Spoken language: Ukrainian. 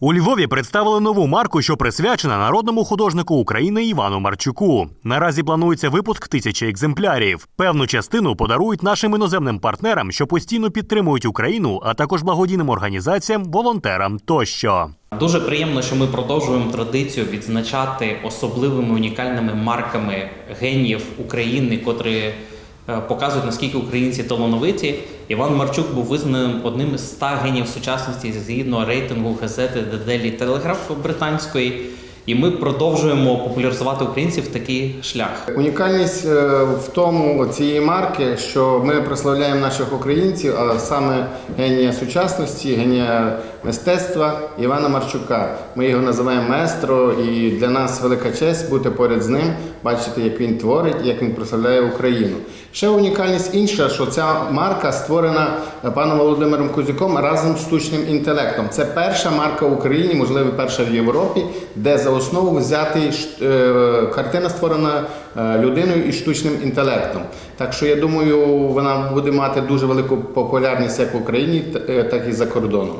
У Львові представили нову марку, що присвячена народному художнику України Івану Марчуку. Наразі планується випуск тисячі екземплярів. Певну частину подарують нашим іноземним партнерам, що постійно підтримують Україну, а також благодійним організаціям, волонтерам тощо. Дуже приємно, що ми продовжуємо традицію відзначати особливими унікальними марками геніїв України, котрі е, показують наскільки українці талановиті. Іван Марчук був визнаним одним із 100 генів сучасності згідно рейтингу газети The Daily Telegraph британської. І ми продовжуємо популяризувати українців такий шлях. Унікальність е, в тому цієї марки, що ми прославляємо наших українців, а саме генія сучасності, генія мистецтва Івана Марчука. Ми його називаємо маестро, і для нас велика честь бути поряд з ним, бачити, як він творить, як він прославляє Україну. Ще унікальність інша, що ця марка створена паном Володимиром Кузюком разом з штучним інтелектом. Це перша марка в Україні, можливо, перша в Європі, де за основу взяти е, картина створена е, людиною і штучним інтелектом. Так що я думаю, вона буде мати дуже велику популярність як в Україні, е, так і за кордоном.